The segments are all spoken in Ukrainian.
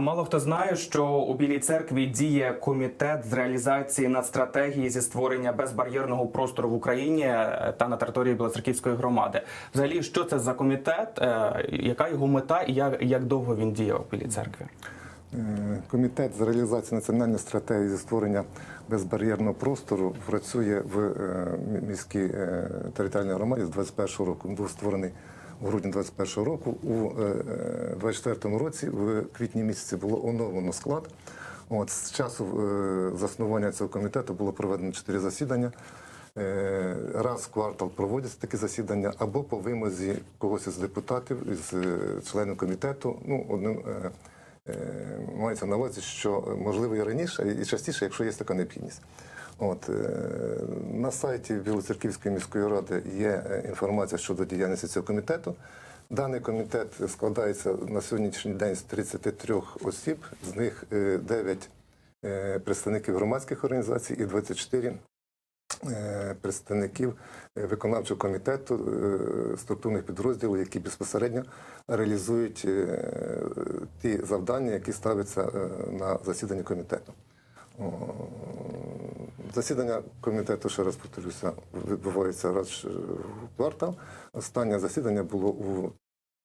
Мало хто знає, що у Білій церкві діє комітет з реалізації надстратегії зі створення безбар'єрного простору в Україні е, та на території Білоцерківської громади. Взагалі, що це за комітет, е, яка його мета і як, як довго він діє у Білій церкві? Комітет з реалізації національної стратегії зі створення безбар'єрного простору працює в е, міській територіальній громаді з 21 року. Він був створений у грудні 21 року. У 24 році, в квітні місяці, було оновлено склад. От з часу е, заснування цього комітету було проведено чотири засідання. Е, Раз в квартал проводяться такі засідання або по вимозі когось із депутатів, із е, членів комітету. Ну, одним е, е, мається на увазі, що можливо і раніше, і частіше, якщо є така необхідність. От е, на сайті Білоцерківської міської ради є е, інформація щодо діяльності цього комітету. Даний комітет складається на сьогоднішній день з 33 осіб, з них е, 9 е, представників громадських організацій і 24 е, представників виконавчого комітету структурних підрозділів, які безпосередньо реалізують ті завдання, які ставляться на засіданні комітету. Засідання комітету, ще раз повторюся, відбувається раз в квартал. Останнє засідання було у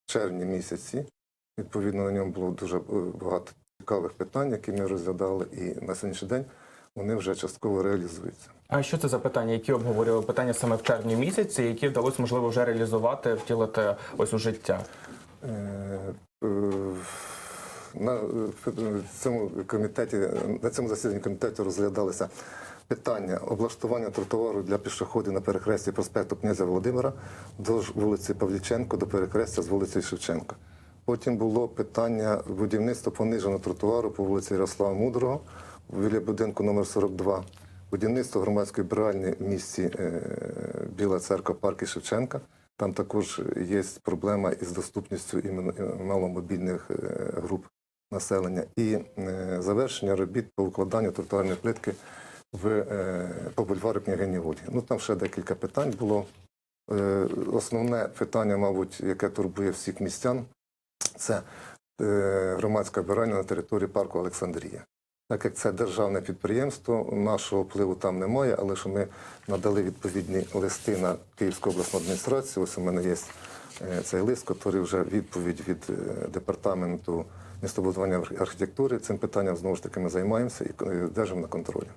червні місяці. Відповідно, на ньому було дуже е, багато цікавих питань, які ми розглядали, і на сьогоднішній день вони вже частково реалізуються. А що це за питання, які обговорювали питання саме в червні місяці, які вдалося можливо вже реалізувати, втілити ось у життя? Е, е, На е, цьому комітеті, на цьому засіданні комітету розглядалися питання облаштування тротуару для пішоходів на перехресті проспекту князя Володимира до вулиці Павліченко до перехрестя з вулиці Шевченка. Потім було питання будівництва пониженого тротуару по вулиці Ярослава Мудрого біля будинку номер 42 будівництво громадської бральні в місті е, Біла Церква, парки Шевченка. Там також є проблема із доступністю іменно е, маломобільних е, груп населення і завершення робіт по укладанню тротуарної плитки в е, по бульвару княгині Ольги. Ну там ще декілька питань було. Е, Основне питання, мабуть, яке турбує всіх містян, це е, громадська обирання на території парку Олександрія. Так як це державне підприємство, нашого впливу там немає, але що ми надали відповідні листи на Київську обласну адміністрацію. Ось у мене є е, цей лист, який вже відповідь від е, департаменту містобудування архітектури. Цим питанням знову ж таки ми займаємося і е, держимо на контролі.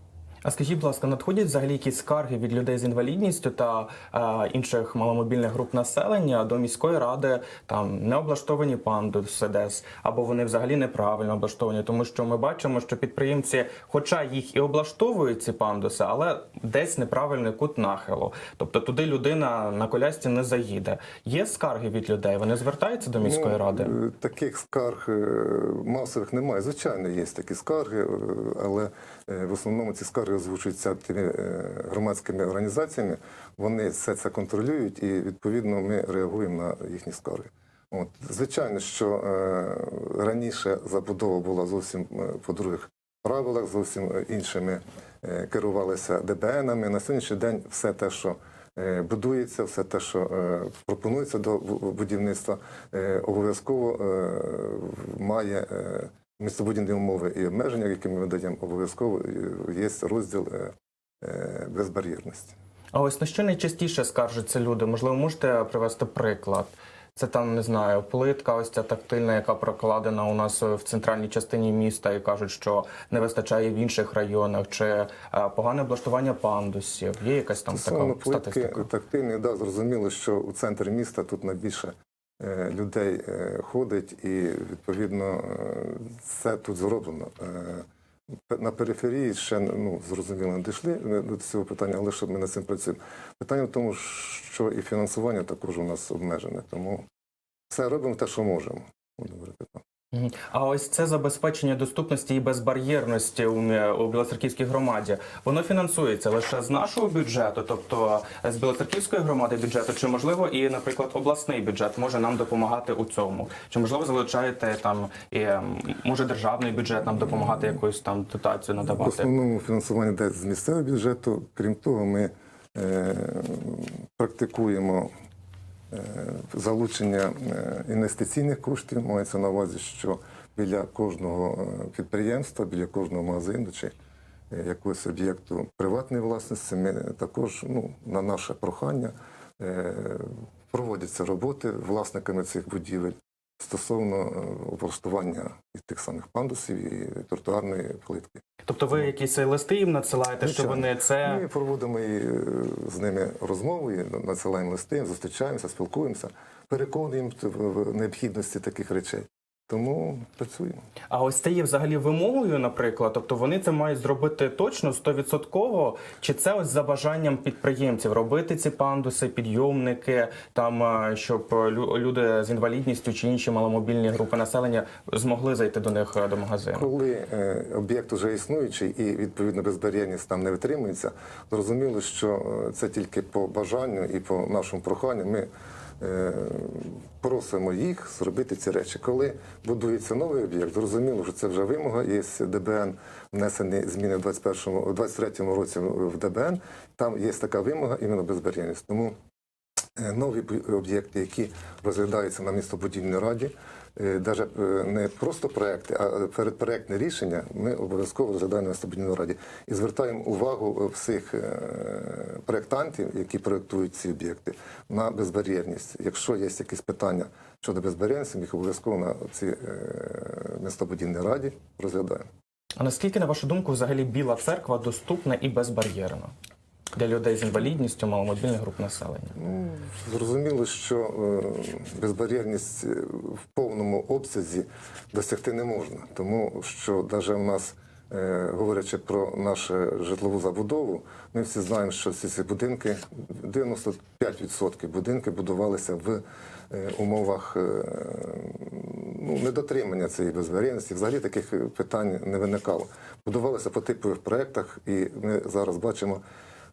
А скажіть, будь ласка, надходять взагалі якісь скарги від людей з інвалідністю та е, інших маломобільних груп населення до міської ради там не облаштовані пандуси десь, або вони взагалі неправильно облаштовані, тому що ми бачимо, що підприємці, хоча їх і облаштовують ці пандуси, але десь неправильний кут нахилу. Тобто туди людина на колясці не заїде. Є скарги від людей, вони звертаються до міської Ну, ради. е, Таких скарг е, масових немає. Звичайно, є такі скарги, е, але в основному ці скарги озвучуються тими е, громадськими організаціями. Вони все це контролюють і відповідно ми реагуємо на їхні скарги. От звичайно, що е, раніше забудова була зовсім е, по других правилах, зовсім е, іншими е, керувалися ДБНами. На сьогоднішній день все те, що е, будується, все те, що е, пропонується до будівництва, е, обов'язково е, має е, містобудівні умови і обмеження, які ми видаємо, обов'язково е, є розділ е, е, безбар'єрності. А ось на що найчастіше скаржаться люди? Можливо, можете привести приклад? Це там не знаю, плитка, ось ця тактильна, яка прокладена у нас в центральній частині міста, і кажуть, що не вистачає в інших районах, чи е, погане облаштування пандусів. Є якась там Стосовно така плитки статистика? тактильної, да, зрозуміло, що у центрі міста тут найбільше е, людей е, ходить, і відповідно це тут зроблено. Е, на периферії ще ну, зрозуміло не дійшли е, до цього питання, але що ми над цим працюємо. Питання в тому, що і фінансування також у нас обмежене, тому все робимо те, що можемо. А ось це забезпечення доступності і безбар'єрності у, Білоцерківській громаді. Воно фінансується лише з нашого бюджету, тобто з Білоцерківської громади бюджету, чи можливо і, наприклад, обласний бюджет може нам допомагати у цьому? Чи можливо залучаєте там і може державний бюджет нам допомагати якусь там дотацію В надавати? основному фінансування йде з місцевого бюджету. Крім того, ми е, практикуємо е, залучення е, інвестиційних коштів. Мається на увазі, що біля кожного е, підприємства, біля кожного магазину чи е, якогось об'єкту приватної власності, ми також ну, на наше прохання е, проводяться роботи власниками цих будівель стосовно е, облаштування і тих самих пандусів і тротуарної плитки. Тобто ви якісь листи їм надсилаєте, що щоб вони це Ми проводимо і е, з ними розмову, і надсилаємо листи, зустрічаємося, спілкуємося, переконуємо в необхідності таких речей. Тому працюємо. А ось це є взагалі вимогою, наприклад. Тобто вони це мають зробити точно стовідсотково, чи це ось за бажанням підприємців робити ці пандуси, підйомники, там е, щоб лю- люди з інвалідністю чи інші маломобільні групи населення змогли зайти до них е, до магазину. Коли е, об'єкт вже існуючий і відповідно безбар'єрність там не витримується, зрозуміло, що е, це тільки по бажанню і по нашому проханню ми е, просимо їх зробити ці речі. Коли будується новий об'єкт, зрозуміло, що це вже вимога. Є ДБН внесені зміни в 21-му, у 23-му році в ДБН. Там є така вимога іменно безбар'єрність. Тому Е, нові об'єкти, які розглядаються на містобудівній раді, навіть не просто проекти, а передпроектне рішення ми обов'язково розглядаємо на містобудівній раді і звертаємо увагу всіх е, проєктантів, які проєктують ці об'єкти, на безбар'єрність. Якщо є якісь питання щодо безбар'єрності, ми їх обов'язково на цій містобудівній раді розглядаємо. А наскільки, на вашу думку, взагалі біла церква доступна і безбар'єрна для людей з інвалідністю, маломобільних груп населення? Ну, зрозуміло, що е, безбар'єрність е, в повному обсязі досягти не можна, тому що навіть у нас, е, говорячи про нашу житлову забудову, ми всі знаємо, що всі ці будинки, 95% будинки будувалися в умовах ну, недотримання цієї безбар'єрності. Взагалі таких питань не виникало. Будувалися по типових проєктах, і ми зараз бачимо.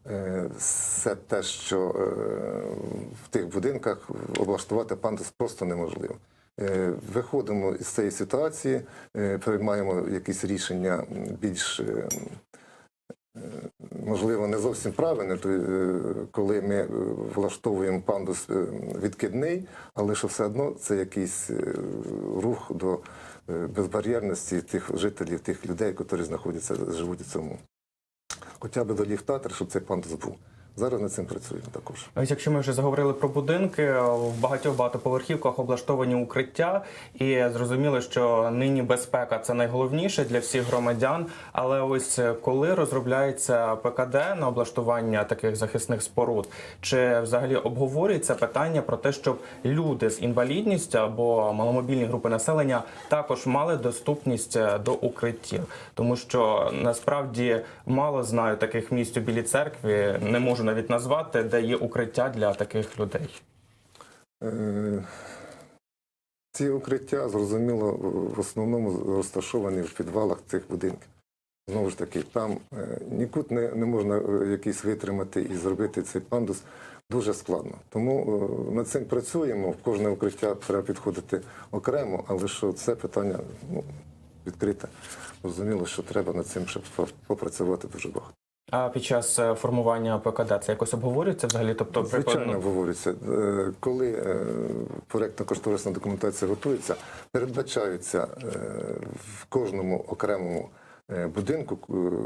Е, Все те, що е, в тих будинках облаштувати пандус просто неможливо. Е, Виходимо із цієї ситуації, приймаємо якісь рішення більш можливо не зовсім е, коли ми влаштовуємо пандус відкидний, але що все одно це якийсь рух до безбар'єрності тих жителів, тих людей, які знаходяться, живуть у цьому хоча б до ліфтатор, щоб цей пандус був. Зараз над цим працюємо також. Ось якщо ми вже заговорили про будинки, в багатьох багатоповерхівках облаштовані укриття, і зрозуміло, що нині безпека це найголовніше для всіх громадян. Але ось е, коли розробляється ПКД на облаштування таких захисних споруд, чи взагалі обговорюється питання про те, щоб люди з інвалідністю або маломобільні групи населення також мали доступність е, до укриттів, тому що насправді мало знаю таких місць у Білій церкві, не можу навіть назвати, де є укриття для таких людей. Е, Ці укриття, зрозуміло, в основному розташовані в підвалах цих будинків. Знову ж таки, там е, нікуди не, не можна е, якийсь витримати і зробити цей пандус дуже складно. Тому над цим працюємо. В кожне укриття треба підходити окремо, але що це питання ну, відкрите. Зрозуміло, що треба над цим ще попрацювати дуже багато. А під час е, формування ПКД це якось обговорюється взагалі? Тобто, Звичайно, припевно- говориться, Е, коли е, проєктно-кошторисна документація готується, передбачаються е, в кожному окремому будинку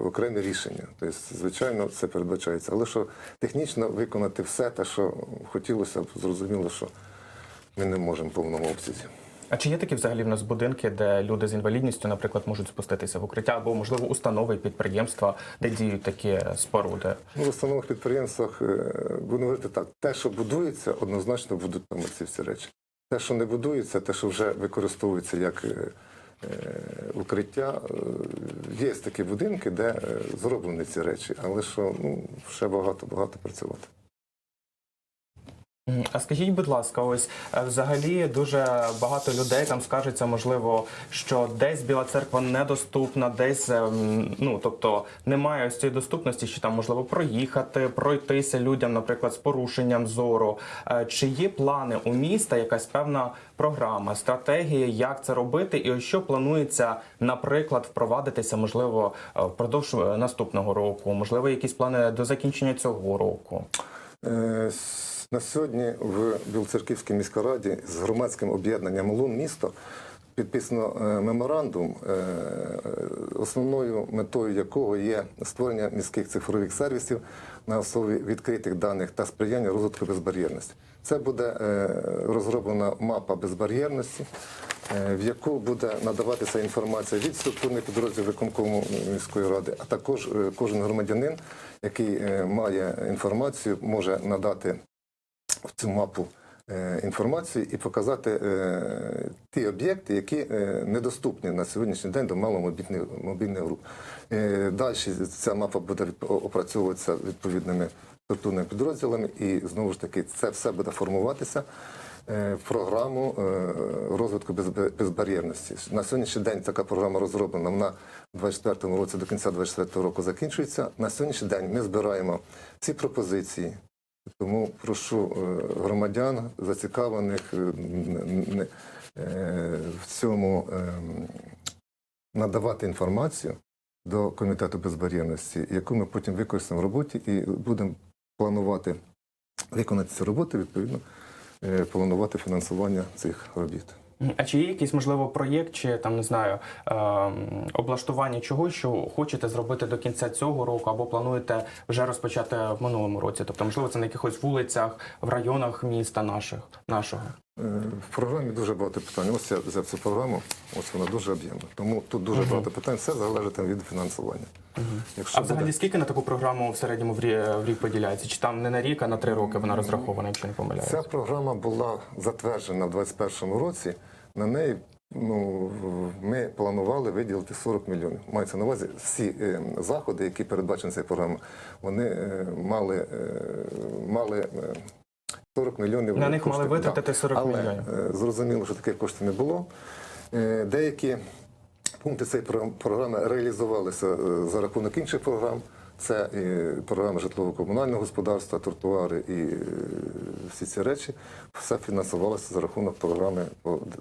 окремі рішення. Тобто, звичайно, це передбачається. Але що технічно виконати все те, що хотілося б, зрозуміло, що ми не можемо в повному обсязі. А чи є такі взагалі в нас будинки, де люди з інвалідністю, наприклад, можуть спуститися в укриття або можливо установи підприємства, де діють такі споруди? Ну, в установах підприємствах, будемо говорити так, те, що будується, однозначно будуть там ці всі речі. Те, що не будується, те, що вже використовується як е, е, укриття, е, є такі будинки, де зроблені ці речі, але що ну, ще багато-багато працювати. А скажіть, будь ласка, ось е, взагалі дуже багато людей там скажеться, можливо, що десь Біла церква недоступна, десь е, ну тобто немає ось цієї доступності, що там можливо проїхати, пройтися людям, наприклад, з порушенням зору. Е, Чи є плани у міста, якась певна програма, стратегія, як це робити, і ось що планується, наприклад, впровадитися, можливо, впродовж наступного року, можливо, якісь плани до закінчення цього року. Е, На сьогодні в Білоцерківській міській раді з громадським об'єднанням Лун місто підписано е, меморандум, е, основною метою якого є створення міських цифрових сервісів на основі відкритих даних та сприяння розвитку безбар'єрності. Це буде е, розроблена мапа безбар'єрності, е, в яку буде надаватися інформація від структурних підрозділів виконкому міської ради, а також е, кожен громадянин, який е, має інформацію, може надати в цю мапу е, інформацію і показати е, ті об'єкти, які е, недоступні на сьогоднішній день до маломобільних мобільних груп. Далі ця мапа буде опрацьовуватися відповідними структурними підрозділами, і знову ж таки це все буде формуватися. програму розвитку безбар'єрності на сьогоднішній день така програма розроблена. Вона в 24 році до кінця 24 року закінчується. На сьогоднішній день ми збираємо ці пропозиції, тому прошу е, громадян, зацікавлених е, е, в цьому е, надавати інформацію до комітету безбар'єрності, яку ми потім використаємо в роботі і будемо планувати виконати цю роботу, відповідно, планувати фінансування цих робіт. А чи є якийсь можливо проєкт, чи там не знаю ем, облаштування чогось, що хочете зробити до кінця цього року, або плануєте вже розпочати в минулому році? Тобто, можливо, це на якихось вулицях, в районах міста наших нашого. Е, В програмі дуже багато питань. Ось я взяв цю програму, ось вона дуже об'ємна. Тому тут дуже багато питань. Все залежить від фінансування. Якщо А взагалі буде- скільки на таку програму в середньому в рік поділяється? Чи там не на рік, а на три роки вона розрахована, якщо не помиляюся? Ця програма була затверджена в 2021 році. На неї ну, ми планували виділити 40 мільйонів. Мається на увазі всі е, заходи, які передбачені цією програмою, вони е, мали, е, мали е, 40 мільйонів. На них мали витратити 40 Але, мільйонів. Зрозуміло, що таких коштів не було. Деякі пункти цієї про- програми реалізувалися за рахунок інших програм. Це і програма житлово-комунального господарства, тротуари і е, всі ці речі. Все фінансувалося за рахунок програми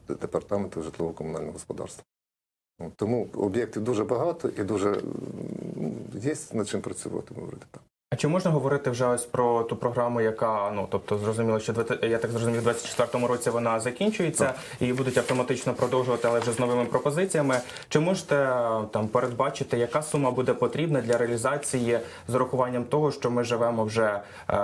департаменту житлово-комунального господарства. Тому об'єктів дуже багато і дуже є над чим працювати, говорити так. А чи можна говорити вже ось про ту програму, яка ну тобто зрозуміло, що я так зрозумів, у 24-му році вона закінчується і будуть автоматично продовжувати, але вже з новими пропозиціями. Чи можете е, там передбачити, яка сума буде потрібна для реалізації з урахуванням того, що ми живемо вже е,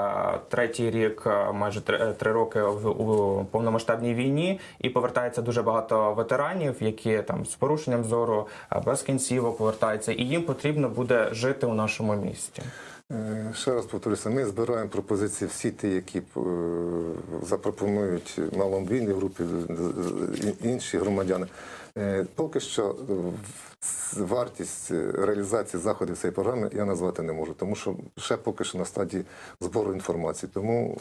третій рік, е, майже три, е, три роки в у повномасштабній війні, і повертається дуже багато ветеранів, які там з порушенням зору без кінцівок повертаються, і їм потрібно буде жити у нашому місті. Е, Ще раз повторюся, ми збираємо пропозиції всі ті, які е, запропонують маломобільні групи, е, і- інші громадяни. Е, Поки що е, вартість е, реалізації заходів цієї програми я назвати не можу, тому що ще поки що на стадії збору інформації. Тому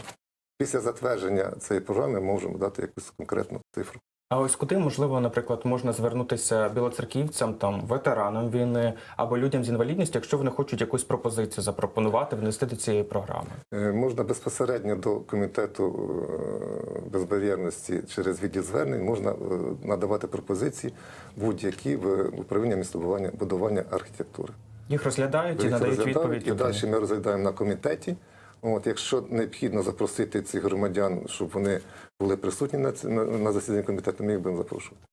після затвердження цієї програми можемо дати якусь конкретну цифру. А ось куди можливо, наприклад, можна звернутися білоцерківцям, там ветеранам війни або людям з інвалідністю, якщо вони хочуть якусь пропозицію запропонувати, внести до цієї програми. Е, Можна безпосередньо до комітету е, безбар'єрності через відділ звернень можна е, надавати пропозиції будь-які в управління містобудування будування архітектури. Їх розглядають і Їх надають розглядають, відповідь. і далі ми розглядаємо на комітеті. От, якщо необхідно запросити цих громадян, щоб вони були присутні на, на, на засіданні комітету, ми їх будемо запрошувати.